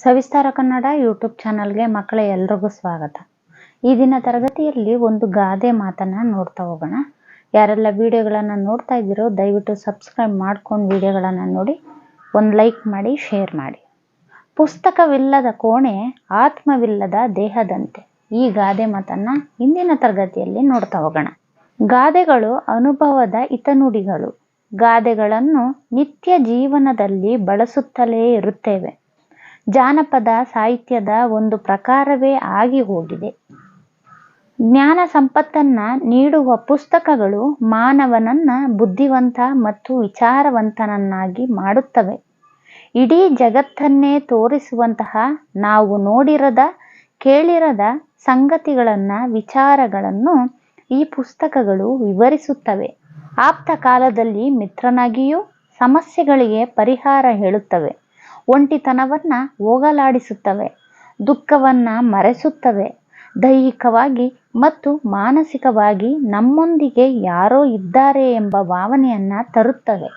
ಸವಿಸ್ತಾರ Kannada YouTube ಚಾನಲ್ಗೆ ಮಕ್ಕಳ ಎಲ್ರಿಗೂ ಸ್ವಾಗತ. ಈ ದಿನ ತರಗತಿಯಲ್ಲಿ ಒಂದು ಗಾದೆ ಮಾತನ್ನ ನೋಡ್ತಾ ಹೋಗೋಣ. ಯಾರೆಲ್ಲ ವಿಡಿಯೋಗಳನ್ನು ನೋಡ್ತಾ ಇದ್ದೀರೋ ದಯವಿಟ್ಟು ಸಬ್ಸ್ಕ್ರೈಬ್ ಮಾಡ್ಕೊಂಡು ವಿಡಿಯೋಗಳನ್ನು ನೋಡಿ, ಒಂದು ಲೈಕ್ ಮಾಡಿ, ಶೇರ್ ಮಾಡಿ. ಪುಸ್ತಕವಿಲ್ಲದ ಕೋಣೆ, ಆತ್ಮವಿಲ್ಲದ ದೇಹದಂತೆ. ಈ ಗಾದೆ ಮಾತನ್ನ ಇಂದಿನ ತರಗತಿಯಲ್ಲಿ ನೋಡ್ತಾ ಹೋಗೋಣ. ಗಾದೆಗಳು ಅನುಭವದ ಹಿತನುಡಿಗಳು. ಗಾದೆಗಳನ್ನು ನಿತ್ಯ ಜೀವನದಲ್ಲಿ ಬಳಸುತ್ತಲೇ ಇರುತ್ತೇವೆ. ಜಾನಪದ ಸಾಹಿತ್ಯದ ಒಂದು ಪ್ರಕಾರವೇ ಆಗಿ ಹೋಗಿದೆ. ಜ್ಞಾನ ಸಂಪತ್ತನ್ನ ನೀಡುವ ಪುಸ್ತಕಗಳು ಮಾನವನನ್ನ ಬುದ್ಧಿವಂತ ಮತ್ತು ವಿಚಾರವಂತನನ್ನಾಗಿ ಮಾಡುತ್ತವೆ. ಇಡೀ ಜಗತ್ತನ್ನೇ ತೋರಿಸುವಂತಹ ನಾವು ನೋಡಿರದ, ಕೇಳಿರದ ಸಂಗತಿಗಳನ್ನ, ವಿಚಾರಗಳನ್ನು ಈ ಪುಸ್ತಕಗಳು ವಿವರಿಸುತ್ತವೆ. ಆಪ್ತ ಕಾಲದಲ್ಲಿ ಮಿತ್ರನಾಗಿಯೂ ಸಮಸ್ಯೆಗಳಿಗೆ ಪರಿಹಾರ ಹೇಳುತ್ತವೆ. ಒಂಟಿತನವನ್ನ ಹೋಗಲಾಡಿಸುತ್ತವೆ, ದುಃಖವನ್ನ ಮರೆಸುತ್ತವೆ. ದೈಹಿಕವಾಗಿ ಮತ್ತು ಮಾನಸಿಕವಾಗಿ ನಮ್ಮೊಂದಿಗೆ ಯಾರೋ ಇದ್ದಾರೆ ಎಂಬ ಭಾವನೆಯನ್ನ ತರುತ್ತವೆ.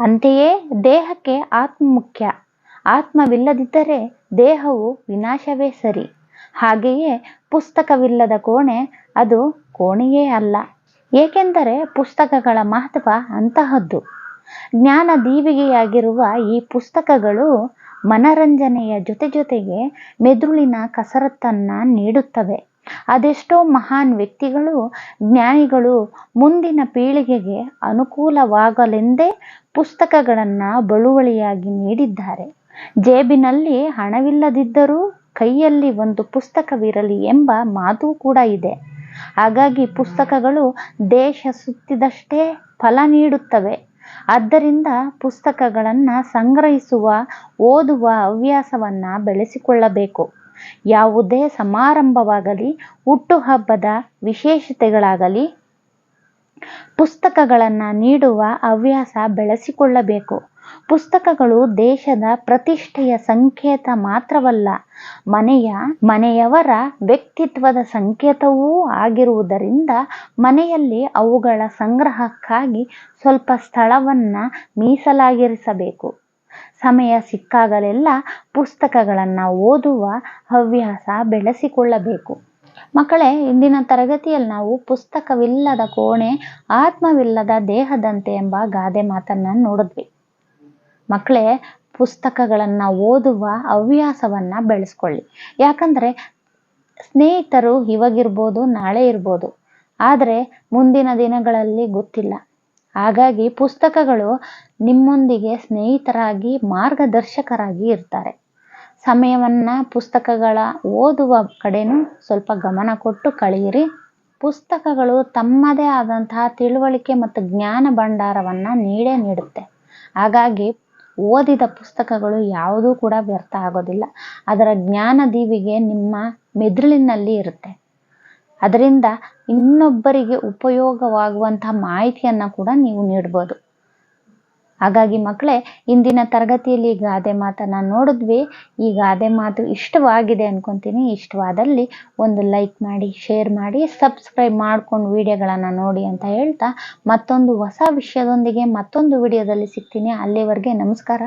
ಅಂತೆಯೇ ದೇಹಕ್ಕೆ ಆತ್ಮ ಮುಖ್ಯ ಆತ್ಮವಿಲ್ಲದಿದ್ದರೆ ದೇಹವು ವಿನಾಶವೇ ಸರಿ. ಹಾಗೆಯೇ ಪುಸ್ತಕವಿಲ್ಲದ ಕೋಣೆ ಅದು ಕೋಣೆಯೇ ಅಲ್ಲ. ಏಕೆಂದರೆ ಪುಸ್ತಕಗಳ ಮಹತ್ವ ಅಂತಹದ್ದು. ಜ್ಞಾನ ದೀವಿಗೆಯಾಗಿರುವ ಈ ಪುಸ್ತಕಗಳು ಮನರಂಜನೆಯ ಜೊತೆ ಜೊತೆಗೆ ಮೆದುಳಿನ ಕಸರತ್ತನ್ನ ನೀಡುತ್ತವೆ. ಅದೆಷ್ಟೋ ಮಹಾನ್ ವ್ಯಕ್ತಿಗಳು, ಜ್ಞಾನಿಗಳು ಮುಂದಿನ ಪೀಳಿಗೆಗೆ ಅನುಕೂಲವಾಗಲೆಂದೇ ಪುಸ್ತಕಗಳನ್ನ ಬಳುವಳಿಯಾಗಿ ನೀಡಿದ್ದಾರೆ. ಜೇಬಿನಲ್ಲಿ ಹಣವಿಲ್ಲದಿದ್ದರೂ ಕೈಯಲ್ಲಿ ಒಂದು ಪುಸ್ತಕವಿರಲಿ ಎಂಬ ಮಾತು ಕೂಡ ಇದೆ. ಹಾಗಾಗಿ ಪುಸ್ತಕಗಳು ದೇಶ ಸುತ್ತಿದಷ್ಟೇ ಫಲ ನೀಡುತ್ತವೆ. ಆದ್ದರಿಂದ ಪುಸ್ತಕಗಳನ್ನು ಸಂಗ್ರಹಿಸುವ ಓದುವ ಹವ್ಯಾಸವನ್ನು ಬೆಳೆಸಿಕೊಳ್ಳಬೇಕು. ಯಾವುದೇ ಸಮಾರಂಭವಾಗಲಿ ಹುಟ್ಟುಹಬ್ಬದ ವಿಶೇಷತೆಗಳಾಗಲಿ ಪುಸ್ತಕಗಳನ್ನು ನೀಡುವ ಹವ್ಯಾಸ ಬೆಳೆಸಿಕೊಳ್ಳಬೇಕು. ಪುಸ್ತಕಗಳು ದೇಶದ ಪ್ರತಿಷ್ಠೆಯ ಸಂಕೇತ ಮಾತ್ರವಲ್ಲ, ಮನೆಯ, ಮನೆಯವರ ವ್ಯಕ್ತಿತ್ವದ ಸಂಕೇತವೂ ಆಗಿರುವುದರಿಂದ ಮನೆಯಲ್ಲಿ ಅವುಗಳ ಸಂಗ್ರಹಕ್ಕಾಗಿ ಸ್ವಲ್ಪ ಸ್ಥಳವನ್ನ ಮೀಸಲಾಗಿರಿಸಬೇಕು. ಸಮಯ ಸಿಕ್ಕಾಗಲೆಲ್ಲ ಪುಸ್ತಕಗಳನ್ನು ಓದುವ ಹವ್ಯಾಸ ಬೆಳೆಸಿಕೊಳ್ಳಬೇಕು. ಮಕ್ಕಳೇ, ಇಂದಿನ ತರಗತಿಯಲ್ಲಿ ನಾವು ಪುಸ್ತಕವಿಲ್ಲದ ಕೋಣೆ, ಆತ್ಮವಿಲ್ಲದ ದೇಹದಂತೆ ಎಂಬ ಗಾದೆ ಮಾತನ್ನ ನೋಡಿದ್ವಿ. ಮಕ್ಕಳೇ, ಪುಸ್ತಕಗಳನ್ನು ಓದುವ ಹವ್ಯಾಸವನ್ನು ಬೆಳೆಸ್ಕೊಳ್ಳಿ. ಯಾಕಂದ್ರೆ ಸ್ನೇಹಿತರು ಇವಾಗಿರ್ಬೋದು, ನಾಳೆ ಇರ್ಬೋದು. ಆದರೆ ಮುಂದಿನ ದಿನಗಳಲ್ಲಿ ಗೊತ್ತಿಲ್ಲ. ಹಾಗಾಗಿ ಪುಸ್ತಕಗಳು ನಿಮ್ಮೊಂದಿಗೆ ಸ್ನೇಹಿತರಾಗಿ, ಮಾರ್ಗದರ್ಶಕರಾಗಿ ಇರ್ತಾರೆ. ಸಮಯವನ್ನ ಪುಸ್ತಕಗಳ ಓದುವ ಕಡೆನೂ ಸ್ವಲ್ಪ ಗಮನ ಕೊಟ್ಟು ಕಳೆಯಿರಿ. ಪುಸ್ತಕಗಳು ತಮ್ಮದೇ ಆದಂತಹ ತಿಳುವಳಿಕೆ ಮತ್ತು ಜ್ಞಾನ ಭಂಡಾರವನ್ನ ನೀಡೇ ನೀಡುತ್ತೆ. ಹಾಗಾಗಿ ಓದಿದ ಪುಸ್ತಕಗಳು ಯಾವುದೂ ಕೂಡ ವ್ಯರ್ಥ ಆಗೋದಿಲ್ಲ. ಅದರ ಜ್ಞಾನ ದೀವಿಗೆ ನಿಮ್ಮ ಮೆದುಳಿನಲ್ಲಿ ಇರುತ್ತೆ. ಅದರಿಂದ ಇನ್ನೊಬ್ಬರಿಗೆ ಉಪಯೋಗವಾಗುವಂತಹ ಮಾಹಿತಿಯನ್ನ ಕೂಡ ನೀವು ನೀಡ್ಬೋದು. ಹಾಗಾಗಿ ಮಕ್ಕಳೇ, ಇಂದಿನ ತರಗತಿಯಲ್ಲಿ ಗಾದೆ ಮಾತನ್ನ ನೋಡಿದ್ವಿ. ಈ ಗಾದೆ ಮಾತು ಇಷ್ಟವಾಗಿದೆ ಅನ್ಕೊಂತೀನಿ. ಇಷ್ಟವಾದಲ್ಲಿ ಒಂದು ಲೈಕ್ ಮಾಡಿ ಶೇರ್ ಮಾಡಿ ಸಬ್ಸ್ಕ್ರೈಬ್ ಮಾಡ್ಕೊಂಡು ವಿಡಿಯೋಗಳನ್ನು ನೋಡಿ ಅಂತ ಹೇಳ್ತಾ ಮತ್ತೊಂದು ಹೊಸ ವಿಷಯದೊಂದಿಗೆ ಮತ್ತೊಂದು ವಿಡಿಯೋದಲ್ಲಿ ಸಿಗ್ತೀನಿ. ಅಲ್ಲಿವರೆಗೆ ನಮಸ್ಕಾರ.